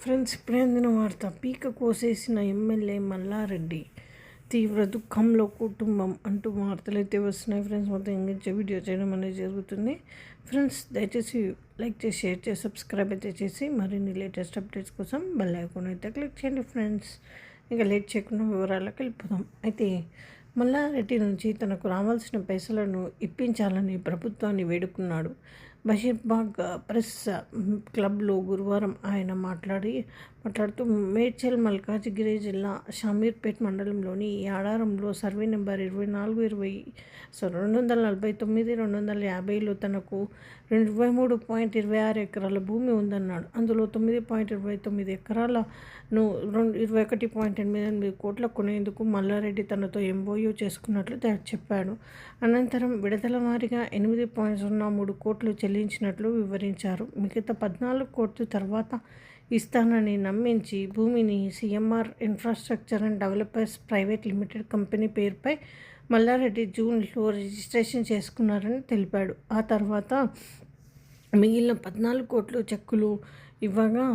Friends ఇప్పుడే అందిన వార్త? పీక కోసేసిన ఎమ్మెల్యే మల్లారెడ్డి తీవ్ర దుఃఖంలో కుటుంబం అంటూ వార్తలు అయితే వస్తున్నాయి. ఫ్రెండ్స్ మొత్తం ఎంగేజ్ వీడియో చేయడం అనేది జరుగుతుంది. ఫ్రెండ్స్ దయచేసి లైక్ చేసి షేర్ చేసి సబ్స్క్రైబ్ అయితే చేసి మరిన్ని లేటెస్ట్ అప్డేట్స్ కోసం బెల్ ఐకాన్ అయితే క్లిక్ చేయండి ఫ్రెండ్స్. ఇక లేట్ చేయకుండా వివరాలకు వెళ్ళిపోదాం. అయితే మల్లారెడ్డి నుంచి తనకు రావాల్సిన పైసలను ఇప్పించాలని ప్రభుత్వాన్ని వేడుకున్నాడు. బషీర్బాగ్ ప్రెస్ క్లబ్లో గురువారం ఆయన మాట్లాడి మాట్లాడుతూ మేడ్చల్ మల్కాజిగిరి జిల్లా షామీర్పేట్ మండలంలోని ఈ ఆడారంలో సర్వే నెంబర్ ఇరవై నాలుగు ఇరవై సో రెండు వందల నలభై తొమ్మిది రెండు వందల యాభైలో తనకు రెండు ఇరవై మూడు పాయింట్ ఇరవై ఆరు ఎకరాల భూమి ఉందన్నాడు. అందులో తొమ్మిది పాయింట్ ఇరవై తొమ్మిది ఎకరాలను రెండు ఇరవై ఒకటి పాయింట్ ఎనిమిది ఎనిమిది కోట్ల కొనేందుకు మల్లారెడ్డి తనతో ఎంఓయూ చేసుకున్నట్లు చెప్పాడు. అనంతరం విడతల వారీగా ఎనిమిది పాయింట్ సున్నా మూడు కోట్లు చెల్లి చెల్లించినట్లు వివరించారు. మిగతా పద్నాలుగు కోట్లు తర్వాత ఇస్తానని నమ్మించి భూమిని CMR infrastructure and developers private limited company పేరుపై మల్లారెడ్డి జూన్లో రిజిస్ట్రేషన్ చేసుకున్నారని తెలిపాడు. ఆ తర్వాత మిగిలిన పద్నాలుగు కోట్లు చెక్కులు ఇవ్వగా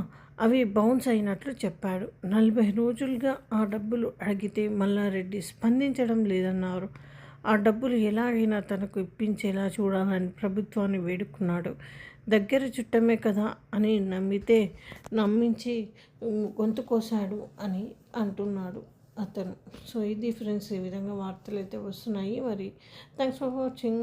అవి బౌన్స్ అయినట్లు చెప్పాడు. నలభై రోజులుగా ఆ డబ్బులు అడిగితే మల్లారెడ్డి స్పందించడం లేదన్నారు. ఆ డబ్బులు ఎలాగైనా తనకు ఇప్పించేలా చూడాలని ప్రభుత్వాన్ని వేడుకున్నాడు. దగ్గర చుట్టమే కదా అని నమ్మితే నమ్మించి గొంతు కోసాడు అని అంటున్నాడు అతను. సో ఇది ఫ్రెండ్స్ ఈ విధంగా వార్తలు అయితే వస్తున్నాయి. మరి థ్యాంక్స్ ఫర్ వాచింగ్.